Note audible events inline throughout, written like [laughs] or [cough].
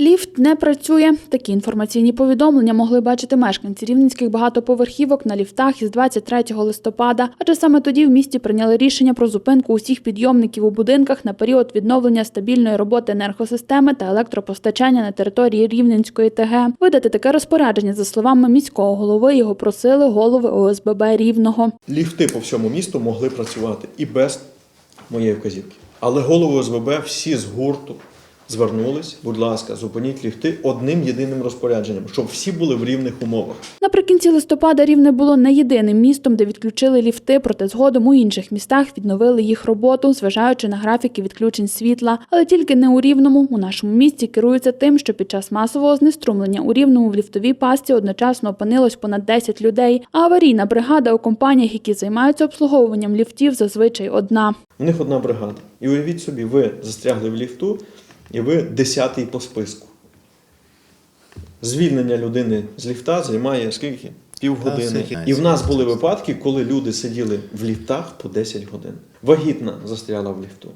Ліфт не працює. Такі інформаційні повідомлення могли бачити мешканці рівненських багатоповерхівок на ліфтах із 23 листопада. Адже саме тоді в місті прийняли рішення про зупинку усіх підйомників у будинках на період відновлення стабільної роботи енергосистеми та електропостачання на території Рівненської ТГ. Видати таке розпорядження, за словами міського голови, його просили голови ОСББ Рівного. Ліфти по всьому місту могли працювати і без моєї вказівки. Але голови ОСББ всі з гурту звернулись, будь ласка, зупиніть ліфти одним єдиним розпорядженням, щоб всі були в рівних умовах. Наприкінці листопада Рівне було не єдиним містом, де відключили ліфти, проте згодом у інших містах відновили їх роботу, зважаючи на графіки відключень світла. Але тільки не у Рівному. У нашому місті керуються тим, що під час масового знеструмлення у Рівному в ліфтовій пасті одночасно опинилось понад 10 людей. А аварійна бригада у компаніях, які займаються обслуговуванням ліфтів, зазвичай одна. У них одна бригада. І уявіть собі, ви застрягли в ліфту, і ви десятий по списку. Звільнення людини з ліфта займає скільки? Півгодини. І в нас були випадки, коли люди сиділи в ліфтах по 10 годин. Вагітна застряла в ліфту.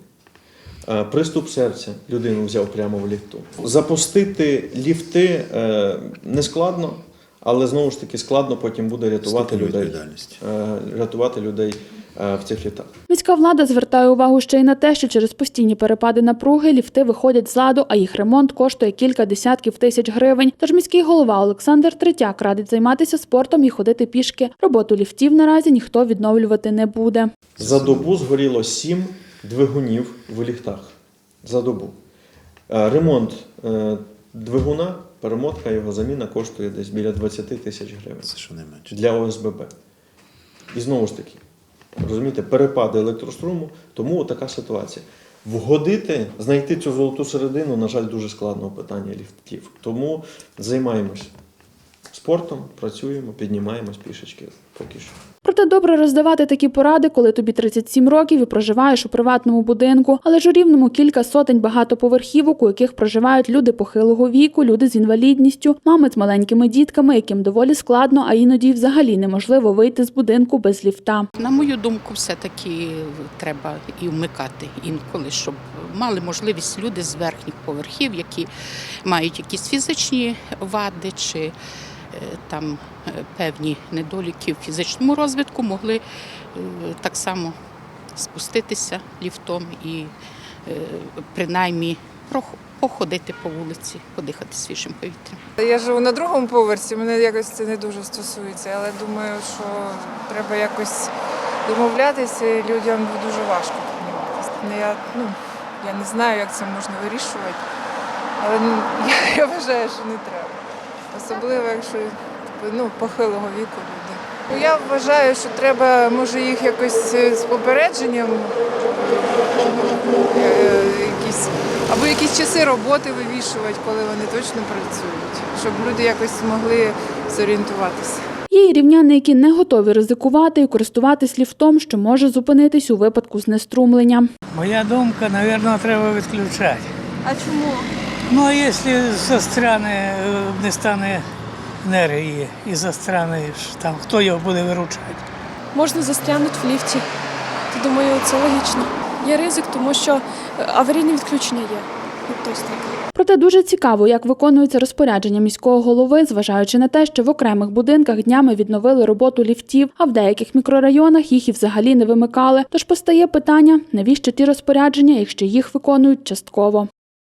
Е, Приступ серця людину взяв прямо в ліфту. Запустити ліфти е, не складно, але знову ж таки складно потім буде рятувати людей. е, Рятувати людей в цих ліфтах. Міська влада звертає увагу ще й на те, що через постійні перепади напруги ліфти виходять з ладу, а їх ремонт коштує кілька десятків тисяч гривень. Тож міський голова Олександр Третяк радить займатися спортом і ходити пішки. Роботу ліфтів наразі ніхто відновлювати не буде. За добу згоріло сім двигунів в ліфтах. За добу. Е, Ремонт е, двигуна, перемотка його заміна коштує десь біля 20 тисяч гривень Це що не менше. для ОСББ. І знову ж таки, розумієте, перепади електроструму, тому така ситуація. Вгодити, знайти цю золоту середину, на жаль, дуже складного питання ліфтів. Тому займаємось спортом, працюємо, піднімаємось пішечки поки що. Проте добре роздавати такі поради, коли тобі 37 років і проживаєш у приватному будинку. Але ж у рівному кілька сотень багатоповерхівок, у яких проживають люди похилого віку, люди з інвалідністю, мами з маленькими дітками, яким доволі складно, а іноді взагалі неможливо вийти з будинку без ліфта. На мою думку, все-таки треба і вмикати інколи, щоб мали можливість люди з верхніх поверхів, які мають якісь фізичні вади чи там е, певні недоліки в фізичному розвитку, могли е, так само спуститися ліфтом і е, принаймні походити по вулиці, подихати свіжим повітрям. Я живу на другому поверсі, мене якось це не дуже стосується, але думаю, що треба якось домовлятися, і людям дуже важко підніматися. Ну, Я, ну, не знаю, як це можна вирішувати, але ну, я, [laughs] я вважаю, що не треба. Особливо, якщо ну, похилого віку люди. Ну, Я вважаю, що треба, може, їх якось е, з попередженням е, якісь, або якісь часи роботи вивішувати, коли вони точно працюють, щоб люди якось змогли зорієнтуватися. Є і рівняни, які не готові ризикувати і користуватись ліфтом, що може зупинитись у випадку знеструмлення. Моя думка, мабуть, треба відключати. А чому? Ну, а якщо застряне, не стане енергії і застряне, там хто його буде виручати? Можна застрягнути в ліфті. То, думаю, це логічно. Є ризик, тому що е, аварійне відключення є. Проте дуже цікаво, як виконується розпорядження міського голови, зважаючи на те, що в окремих будинках днями відновили роботу ліфтів, а в деяких мікрорайонах їх і взагалі не вимикали. Тож постає питання, навіщо ті розпорядження, якщо їх виконують частково.